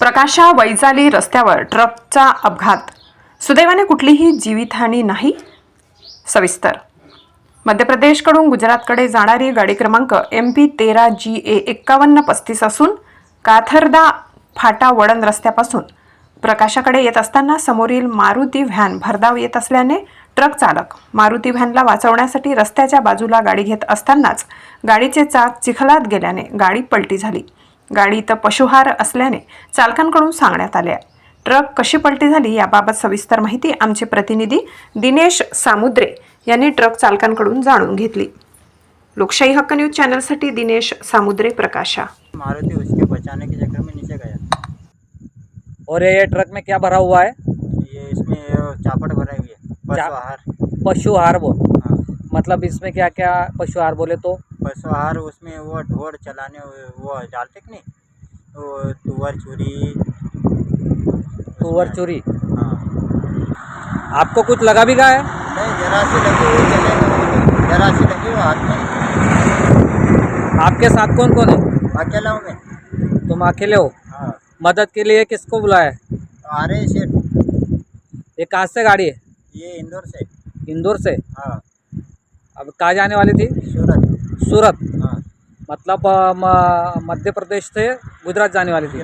प्रकाशा वैजाली रस्त्यावर ट्रकचा अपघात. सुदैवाने कुठलीही जीवितहानी नाही. सविस्तर. मध्य प्रदेशकडून गुजरातकडे जाणारी गाडी क्रमांक एम पी तेरा जी ए एक्कावन्न पस्तीस असून काथरदा फाटा वळण रस्त्यापासून प्रकाशाकडे येत असताना समोरील मारुती व्हॅन भरधाव येत असल्याने ट्रक चालक मारुती व्हॅनला वाचवण्यासाठी रस्त्याच्या बाजूला गाडी घेत असतानाच गाडीचे चाक चिखलात गेल्याने गाडी पलटी झाली. गाडीत पशुहार असल्याने चालकांकडून सांगण्यात आले आहे. ट्रक कशी पलटी झाली याबाबत सविस्तर माहिती आमचे प्रतिनिधी दिनेश सामुद्रे यांनी ट्रक चालकांकडून जाणून घेतली. लोकशाही हक्क न्यूज चॅनलसाठी दिनेश सामुद्रे प्रकाशा. मारुति उसके बचाने के चक्कर में नीचे गया। और ये ट्रक में क्या भरा हुआ है? ये इसमें अ, चापड़ भरा हुई है। पशु चा- आहार पशु आहार हाँ। मतलब इसमें क्या क्या पशु आहार बोले तो? पशु आहार उसमें वो ढोर चलाने वो डालते कि नहीं? वो तुअर चूरी। तुअर चूरी? हाँ। आपको कुछ लगा भी गया है? नहीं जरा सी लगी हुई चले जरा सी लगी हुई हाथ में। आपके साथ कौन कौन है? अकेला हूँ मैं। तुम अकेले हो? हाँ। मदद के लिए किसको बुलाया है? आ रहे सेठ। ये कहाँ से गाड़ी है? ये इंदौर से। इंदौर से? हाँ। अब कहाँ जाने वाली थी? सूरत. मतलब मध्य प्रदेश से गुजरात जाने वाली थी।